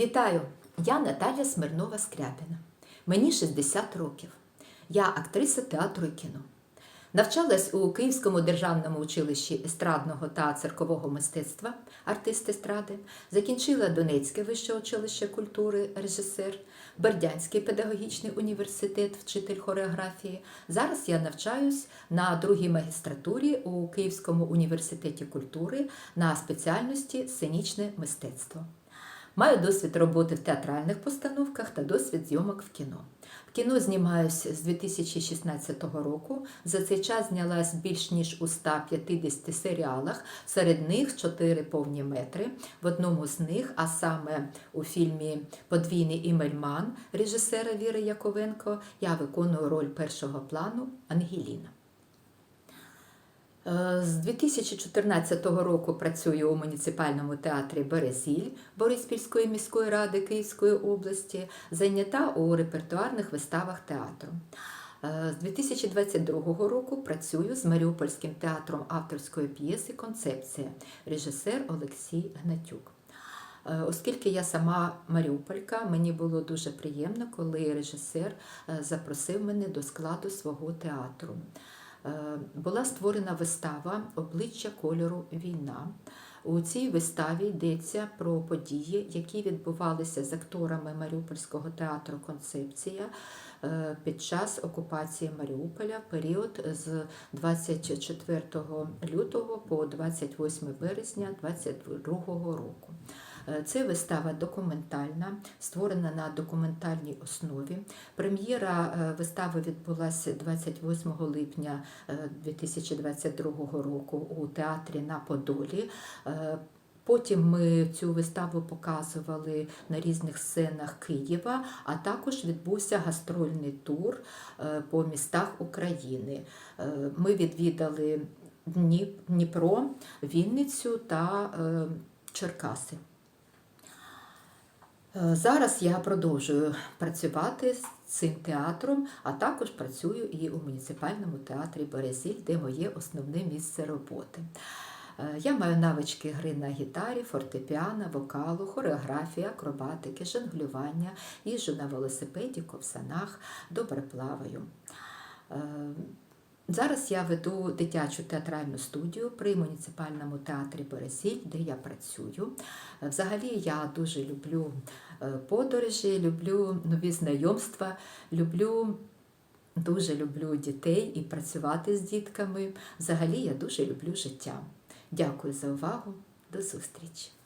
Вітаю! Я Наталя Смирнова Скряпіна. Мені 60 років. Я актриса театру і кіно. Навчалась у Київському державному училищі естрадного та циркового мистецтва, артист естради, закінчила Донецьке вище училище культури, режисер, Бердянський педагогічний університет, вчитель хореографії. Зараз я навчаюсь на другій магістратурі у Київському університеті культури на спеціальності сценічне мистецтво. Маю досвід роботи в театральних постановках та досвід зйомок в кіно. В кіно знімаюсь з 2016 року. За цей час знялась більш ніж у 150 серіалах, серед них 4 повні метри. В одному з них, а саме у фільмі Подвійний імельман режисера Віри Яковенко, я виконую роль першого плану Ангеліна. Е, З 2014 року працюю у муніципальному театрі Березіль Бориспільської міської ради Київської області, зайнята у репертуарних виставах театру. Е, З 2022 року працюю з Маріупольським театром авторської п'єси Концепція, режисер Олексій Гнатюк. Е, Оскільки я сама маріуполька, мені було дуже приємно, коли режисер запросив мене до складу свого театру. Е, Була створена вистава Обличчя кольору війна. У цій виставі йдеться про події, які відбувалися з акторами Маріупольського театру Концепція е, під час окупації Маріуполя в період з 24 лютого по 28 березня 2022 року. Е, Це вистава документальна, створена на документальній основі. Прем'єра е, вистави відбулася 28 липня е, 2022 року у театрі на Подолі. Е, Потім ми цю виставу показували на різних сценах Києва, а також відбувся гастрольний тур е, по містах України. Е, Ми відвідали Дніпро, Вінницю та е, Черкаси. Е, Зараз я продовжую працювати з цим театром, а також працюю і у муніципальному театрі Березіль, де моє основне місце роботи. Е, Я маю навички гри на гітарі, фортепіано, вокалу, хореографії, акробатики, жонглювання, їжджу на велосипеді, ковсанах, добре плаваю. Зараз я веду дитячу театральну студію при муніципальному театрі Березіль, де я працюю. Взагалі я дуже люблю е, подорожі, люблю нові знайомства, люблю. Дуже люблю дітей і працювати з дітками. Взагалі я дуже люблю життя. Дякую за увагу. До зустрічі!